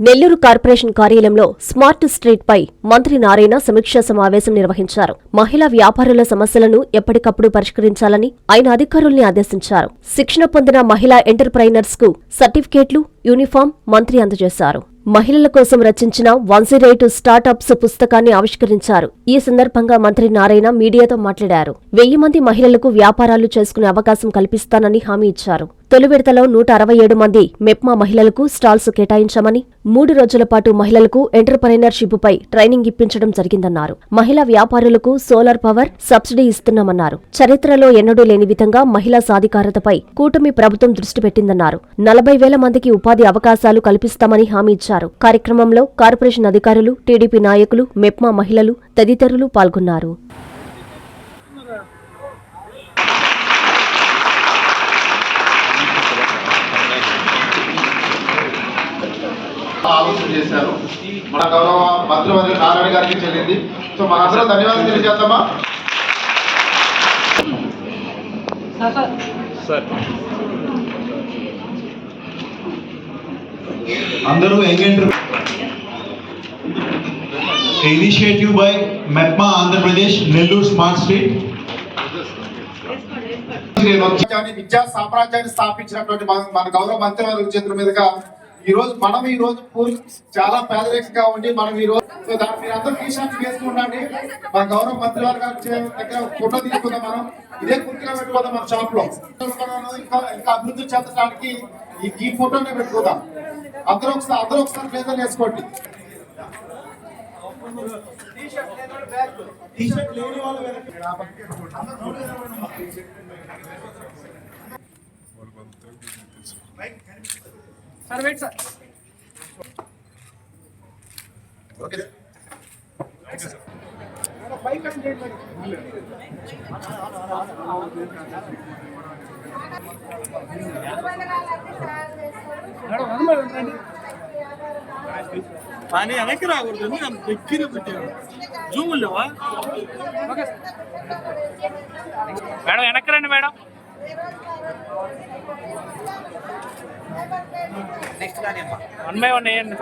Nellore corporation కార్యాలయంలో smart street పై మంత్రి నారాయణ సమీక్షా సమావేశం నిర్వహించారు. మహిళా వ్యాపారుల సమస్యలను ఎప్పటికప్పుడు పరిష్కరించాలని ఆయన అధికారుల్ని ఆదేశించారు. శిక్షణ పొందిన మహిళా ఎంటర్ప్రైనర్స్కు సర్టిఫికేట్లు యూనిఫామ్ మంత్రి అందజేశారు. మహిళల కోసం రచించిన వన్ జీరో ఎయిట్ స్టార్టప్స్ పుస్తకాన్ని ఆవిష్కరించారు. ఈ సందర్భంగా మంత్రి నారాయణ మీడియాతో మాట్లాడారు. వెయ్యి మంది మహిళలకు వ్యాపారాలు చేసుకునే అవకాశం కల్పిస్తానని హామీ ఇచ్చారు. తొలి విడతలో నూట అరవై ఏడు మంది మెప్మా మహిళలకు స్టాల్స్ కేటాయించామని మూడు రోజుల పాటు మహిళలకు ఎంటర్ప్రైనర్షిప్పై ట్రైనింగ్ ఇప్పించడం జరిగిందన్నారు. మహిళా వ్యాపారులకు సోలార్ పవర్ సబ్సిడీ ఇస్తున్నామన్నారు. చరిత్రలో ఎన్నడూ లేని విధంగా మహిళా సాధికారతపై కూటమి ప్రభుత్వం దృష్టి పెట్టిందన్నారు. నలభై వేల మందికి ఉపాధి అవకాశాలు కల్పిస్తామని హామీ ఇచ్చారు. కార్యక్రమంలో కార్పొరేషన్ అధికారులు టీడీపీ నాయకులు మెప్మా మహిళలు తదితరులు పాల్గొన్నారు. ఆలోచన చేశారు. మన గౌరవ మంత్రివర్గ నారాయణ గారికి చెల్లింది. సో మనందరం ధన్యవాదాలు తెలియజేద్దామా? అందరూ young initiative by MEPMA Andhra Pradesh Nellore smart street విద్యా సామ్రాజ్యాన్ని స్థాపించినటువంటి మన మన గౌరవ మంత్రివర్గ చేతుల మీదుగా ఈ రోజు మనం ఈ రోజు చాలా పేదరికంగా ఉండి మనం ఈ రోజు సో దాన్ని మీరు అందరూ టీషర్ట్ వేసుకుండండి మన గౌరవ మంత్రివర్గ దగ్గర ఫోటో తీసుకుందాం మనం. ఇదే గుర్తుగా పెట్టుకుందాం మన షాప్లో. ఇంకా ఇంకా అభివృద్ధి చెందడానికి ఈ ఈ ఫోటోనే పెట్టుకుందాం. అందరూ ఒకసారి అందరూ ఒకసారి ప్లేజర్ వేసుకోండి. Sir wait sir. ఓకే పని వెనక్కి రాకూడదు అంత దగ్గర పెట్టారు? జూమ్ లేవా? మేడం వెనక్కి రండి మేడం వన్ బై వన్ వేయండి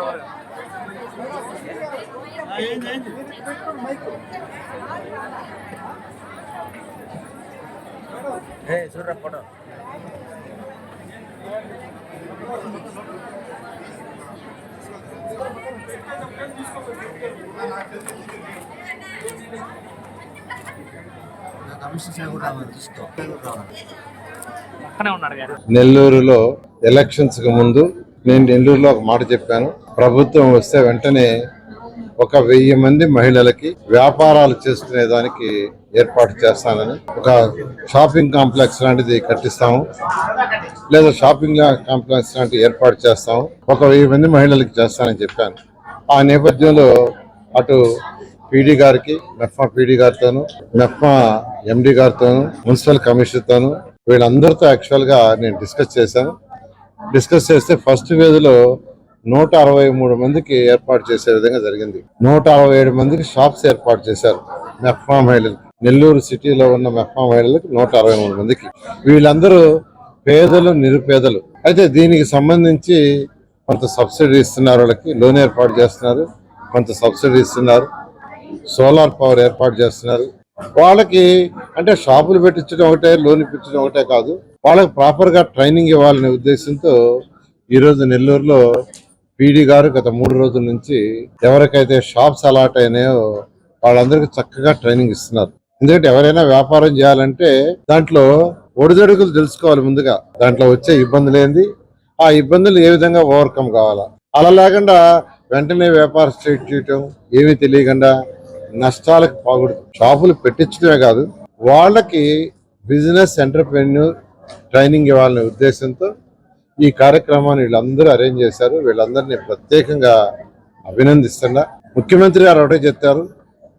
ఉన్నాడు గారు. నెల్లూరులో ఎలక్షన్స్కు ముందు నేను నెల్లూరులో ఒక మాట చెప్పాను. ప్రభుత్వం వస్తే వెంటనే ఒక వెయ్యి మంది మహిళలకి వ్యాపారాలు చేసుకునే దానికి ఏర్పాటు చేస్తానని ఒక షాపింగ్ కాంప్లెక్స్ లాంటిది కట్టిస్తాము. లేదా షాపింగ్ కాంప్లెక్స్ లాంటివి ఏర్పాటు చేస్తాము. ఒక వెయ్యి మంది మహిళలకి చేస్తానని చెప్పాను. ఆ నేపథ్యంలో అటు పీడీ గారికి మెఫ్మా పీడీ గారితోను మెఫ్మా ఎండి గారితోను మున్సిపల్ కమిషనర్తోను వీళ్ళందరితో యాక్చువల్గా నేను డిస్కస్ చేశాను. డిస్కస్ చేస్తే ఫస్ట్ ఫేజ్లో నూట అరవై మూడు మందికి ఏర్పాటు చేసే విధంగా జరిగింది. నూట అరవై ఏడు మందికి షాప్స్ ఏర్పాటు చేశారు మెఫ్మా మహిళలకు నెల్లూరు సిటీలో ఉన్న మెఫ్మా మహిళలకు నూట అరవై మూడు మందికి. వీళ్ళందరూ పేదలు నిరుపేదలు. అయితే దీనికి సంబంధించి కొంత సబ్సిడీ ఇస్తున్నారు వాళ్ళకి. లోన్ ఏర్పాటు చేస్తున్నారు. కొంత సబ్సిడీ ఇస్తున్నారు. సోలార్ పవర్ ఏర్పాటు చేస్తున్నారు. వాళ్ళకి అంటే షాపులు పెట్టించడం ఒకటే లోన్ ఇప్పించడం ఒకటే కాదు. వాళ్ళకి ప్రాపర్గా ట్రైనింగ్ ఇవ్వాలనే ఉద్దేశంతో ఈ రోజు నెల్లూరులో పీడీ గారు గత మూడు రోజుల నుంచి ఎవరికైతే షాప్స్ అలాట్ అయినాయో వాళ్ళందరికీ చక్కగా ట్రైనింగ్ ఇస్తున్నారు. ఎందుకంటే ఎవరైనా వ్యాపారం చేయాలంటే దాంట్లో ఒడిదొడుకులు తెలుసుకోవాలి ముందుగా. దాంట్లో వచ్చే ఇబ్బందులు ఏంది? ఆ ఇబ్బందులు ఏ విధంగా ఓవర్కమ్ కావాలా? అలా లేకుండా వెంటనే వ్యాపారం చేయటం ఏమీ తెలియకుండా నష్టాలకు పాకూడదు షాపులు పెట్టించడమే కాదు వాళ్ళకి బిజినెస్ ఎంటర్ప్రెన్యూర్ ట్రైనింగ్ ఇవ్వాలనే ఉద్దేశంతో ఈ కార్యక్రమాన్ని వీళ్ళందరూ అరేంజ్ చేశారు. వీళ్ళందరినీ ప్రత్యేకంగా అభినందిస్తున్నా. ముఖ్యమంత్రి గారు ఒకటే చెప్పారు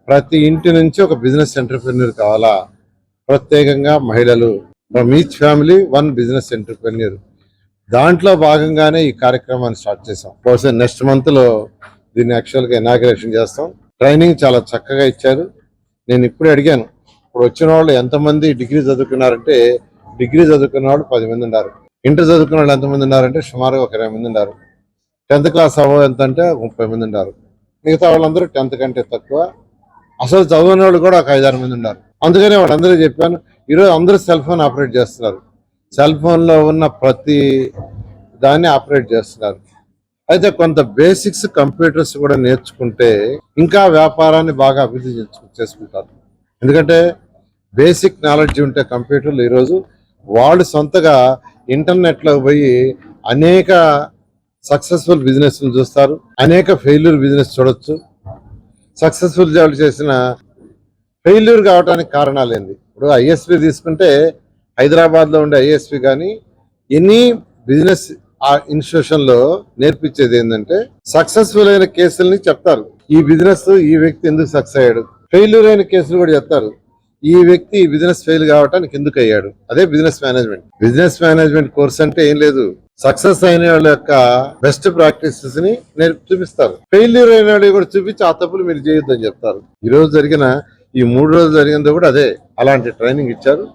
ప్రతి ఇంటి నుంచి ఒక బిజినెస్ ఎంటర్ప్రెన్యూర్ కావాలా? ప్రత్యేకంగా మహిళలు. From each family one business entrepreneur. దాంట్లో భాగంగానే ఈ కార్యక్రమాన్ని స్టార్ట్ చేసాం బహుశా నెక్స్ట్ మంత్లో దీన్ని యాక్చువల్గా ఇనాగ్రేషన్ చేస్తాం. ట్రైనింగ్ చాలా చక్కగా ఇచ్చారు. నేను ఇప్పుడే అడిగాను ఇప్పుడు వచ్చిన వాళ్ళు ఎంతమంది డిగ్రీ చదువుకున్నారంటే డిగ్రీ చదువుకున్న వాళ్ళు పది మంది ఉన్నారు. ఇంటర్ చదువుకున్న వాళ్ళు ఎంతమంది ఉన్నారంటే సుమారుగా ఒక ఇరవై మంది ఉన్నారు. టెన్త్ క్లాస్ అవ్వ ఎంత అంటే ముప్పై మంది ఉన్నారు. మిగతా వాళ్ళందరూ టెన్త్ కంటే తక్కువ. అసలు చదువుని వాళ్ళు కూడా ఒక ఐదారు మంది ఉన్నారు. అందుకనే వాళ్ళందరూ చెప్పాను ఈరోజు అందరూ సెల్ ఫోన్ ఆపరేట్ చేస్తున్నారు. సెల్ ఫోన్లో ఉన్న ప్రతి దాన్ని ఆపరేట్ చేస్తున్నారు. అయితే కొంత బేసిక్స్ కంప్యూటర్స్ కూడా నేర్చుకుంటే ఇంకా వ్యాపారాన్ని బాగా అభివృద్ధి చేసుకుంటారు. ఎందుకంటే బేసిక్ నాలెడ్జ్ ఉంటే కంప్యూటర్లు ఈరోజు వాళ్ళు సొంతగా ఇంటర్నెట్లో పోయి అనేక సక్సెస్ఫుల్ బిజినెస్ చూస్తారు అనేక ఫెయిల్యూర్ బిజినెస్ చూడొచ్చు. సక్సెస్ఫుల్ జాబ్ చేసిన ఫెయిల్యూర్ కావడానికి కారణాలు ఏంది? ఇప్పుడు ఐఎస్పి తీసుకుంటే హైదరాబాద్లో ఉండే ఐఎస్పి కానీ ఎనీ బిజినెస్ ఆ ఇన్స్టిట్యూషన్లో నేర్పించేది ఏంటంటే సక్సెస్ఫుల్ అయిన కేసుల్ని చెప్తారు. ఈ బిజినెస్ ఈ వ్యక్తి ఎందుకు సక్సెస్ అయ్యాడు? ఫెయిల్యూర్ అయిన కేసులు కూడా చెప్తారు. ఈ వ్యక్తి ఈ బిజినెస్ ఫెయిల్ కావటానికి ఎందుకు అయ్యాడు? అదే business management business management course అంటే ఏం లేదు. సక్సెస్ అయిన వాళ్ళ యొక్క బెస్ట్ ప్రాక్టీసెస్ని నేర్పి చూపిస్తారు. ఫెయిల్యూర్ అయిన వాళ్ళు కూడా చూపించి ఆ తప్పులు మీరు చేయొద్దని చెప్తారు. ఈ రోజు జరిగిన ఈ మూడు రోజులు జరిగిందో కూడా అదే. అలాంటి ట్రైనింగ్ ఇచ్చారు.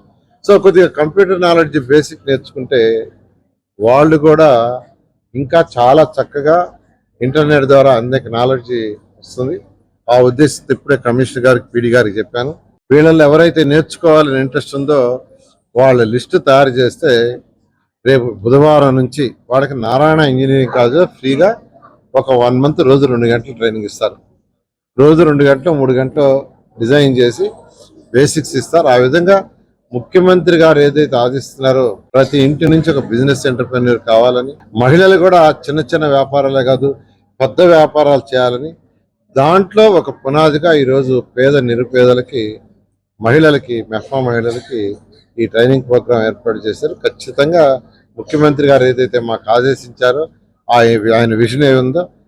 సో కొద్దిగా కంప్యూటర్ నాలెడ్జ్ బేసిక్ నేర్చుకుంటే వాళ్ళు కూడా ఇంకా చాలా చక్కగా ఇంటర్నెట్ ద్వారా అందరికి నాలెడ్జ్ వస్తుంది ఆ ఉద్దేశంతో ఇప్పుడే కమిషనర్ గారికి పీడి గారికి చెప్పాను. వీళ్ళల్లో ఎవరైతే నేర్చుకోవాలని ఇంట్రెస్ట్ ఉందో వాళ్ళ లిస్టు తయారు చేస్తే రేపు బుధవారం నుంచి వాళ్ళకి నారాయణ ఇంజనీరింగ్ కాలేజ్ ఫ్రీగా ఒక వన్ మంత్ రోజు రెండు గంటలు ట్రైనింగ్ ఇస్తారు. రోజు రెండు గంటలు మూడు గంటలు డిజైన్ చేసి బేసిక్స్ ఇస్తారు. ఆ విధంగా ముఖ్యమంత్రి గారు ఏదైతే ఆదిస్తున్నారో ప్రతి ఇంటి నుంచి ఒక బిజినెస్ ఎంటర్ప్రెన్యూర్ కావాలని మహిళలు కూడా చిన్న చిన్న వ్యాపారాలే కాదు పెద్ద వ్యాపారాలు చేయాలని దాంట్లో ఒక పునాదిగా ఈరోజు పేద నిరుపేదలకి మహిళలకి మెఫా మహిళలకి ఈ ట్రైనింగ్ ప్రోగ్రాం ఏర్పాటు చేశారు. ఖచ్చితంగా ముఖ్యమంత్రి గారు ఏదైతే మాకు ఆదేశించారో ఆయన విజన్ ఏముందో